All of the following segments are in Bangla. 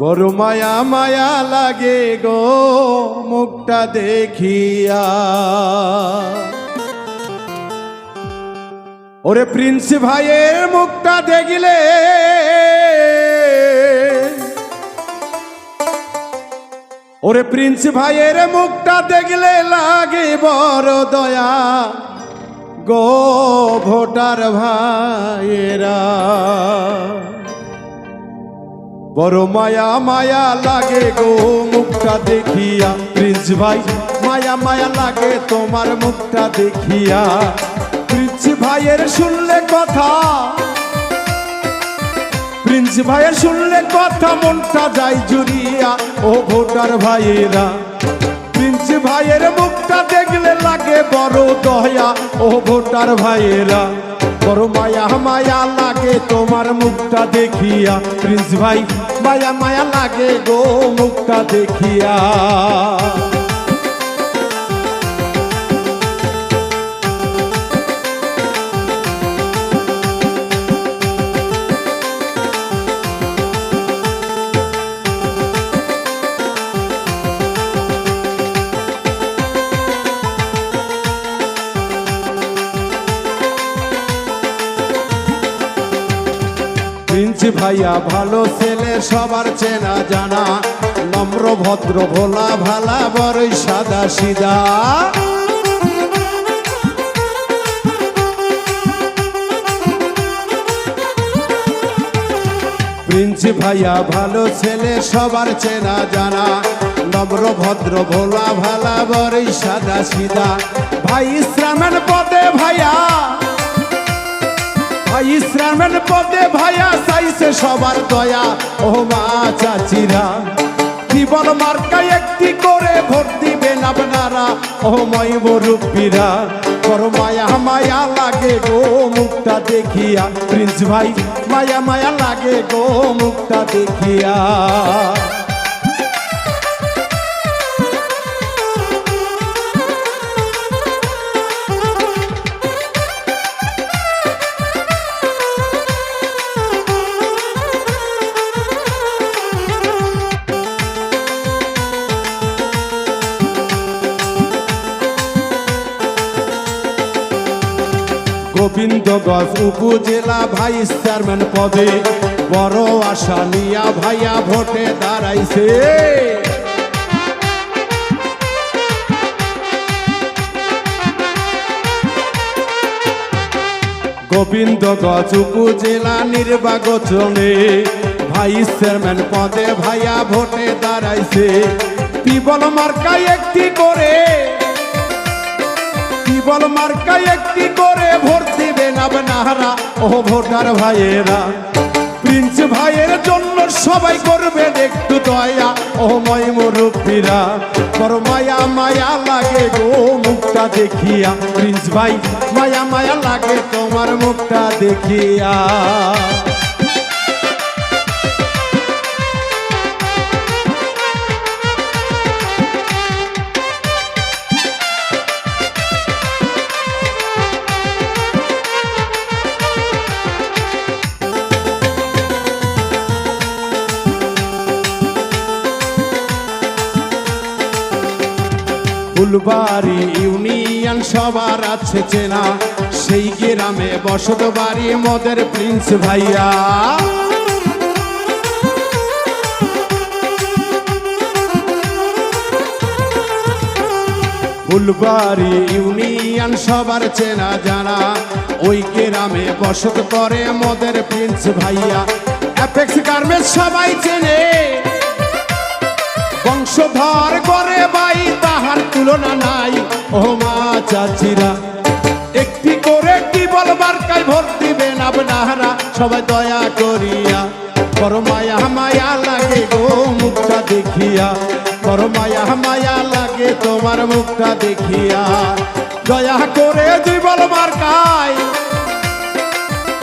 বড় মায়া মায়া লাগে গো, মুখটা দেখিয়া। ওরে প্রিন্স ভাইয়ের মুখটা দেখিলে, ওরে প্রিন্স ভাইয়ের মুখটা দেখলে লাগে বড় দয়া গো ভোটার ভাইয়েরা। বড় মায়া মায়া লাগে গো মুখটা দেখিয়া। প্রিন্স ভাই, মায়া মায়া লাগে তোমার মুখটা দেখিয়া। প্রিন্স ভাইয়ের শুনলে কথা। প্রিন্স ভাইয়ের শুনলে কথা, মনটা যায় জুড়িয়া। ও ভোটার ভাইয়েরা, প্রিন্স ভাইয়ের মুখটা দেখলে লাগে বড় দয়া। ও ভোটার ভাইয়েরা। বড় মায়া মায়া লাগে তোমার মুখটা দেখিয়া। প্রিন্স ভাই, মায়া মায়া লাগে গো মুখটা দেখিয়া। ভাইয়া, ভালো ছেলে, সবার চেনা জানা। নম্র, ভদ্র, ভোলা, ভালা, বড়ই সাদা সিদা প্রিন্স ভাইয়া, ভালো ছেলে, সবার চেনা জানা। নম্র, ভদ্র, ভোলা, ভালা, বড়ই সাদা সিদা ভাই, ইসলামের পদে ভাইয়া। ভাই ইসলামের পদে ভাইয়া চাইছে সবার দয়া। ও মা চাচিরা, জীবন মার্কায় একটি করে ভোট দিবেন আপনারা। ও ময় মুরব্বীরা বড় মায়া মায়া লাগে গো, মুখটা দেখিয়া। প্রিন্স ভাই, মায়া মায়া লাগে গো, মুখটা দেখিয়া। গোবিন্দগঞ্জ উপজেলা ভাইস চেয়ারম্যান পদে। বড় আশা নিয়া ভাইয়া ভোটে দাঁড়াইছে। গোবিন্দগঞ্জ উপজেলা নির্বাচনে ভাইস চেয়ারম্যান পদে ভাইয়া ভোটে দাঁড়াইছে। পিবল মার্কায় একটি করে কেবল মার্কায় একটি করে ভোট দিবেন আপনারা। ও ভোটার ভাইয়েরা, প্রিন্স ভাইয়ের জন্য সবাই করবেন একটু দয়া। ও ময় মুরব্বীরা, বড় মায়া মায়া লাগে গো মুখটা দেখিয়া। প্রিন্স ভাই, মায়া মায়া লাগে তোমার মুখটা দেখিয়া। ফুলবাড়ি ইউনিয়ন সবার আছে চেনা। সেই গ্রামে বসত বাড়ি, মদের প্রিন্স ভাইয়া। ফুলবাড়ি ইউনিয়ন সবার চেনা জানা। ওই গ্রামে বসত করে মদের প্রিন্স ভাইয়া। অ্যাপেক্স গার্মেন্টস সবাই চেনে। বংশধর করে বাই তুলনা নাই। ও মা চাচিরা, একটি করে কি বলবার কাই ভোট দিবেন আপনারা। সবাই দয়া করিয়া বড় মায়া মায়া লাগে গো মুখটা দেখিয়া। বড় মায়া মায়া লাগে তোমার মুখটা দেখিয়া। দয়া করে দুই বলবার কাই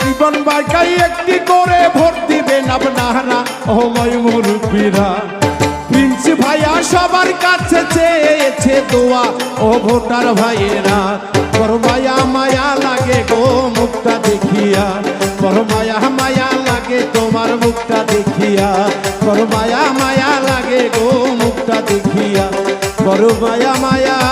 জীবন বার্কাই একটি করে ভোট দিবেন আপনারা। ও ময় মুরব্বীরা প্রিন্স ভাইয়া, সবার কাছে চেয়েছে দোয়া। ও ভোটার ভাইয়েরা মায়া লাগে গো মুখটা দেখিয়া। বড় মায়া লাগে তোমার মুখটা দেখিয়া। বড় মায়া মায়া লাগে গো মুখটা দেখিয়া। মায়া মায়া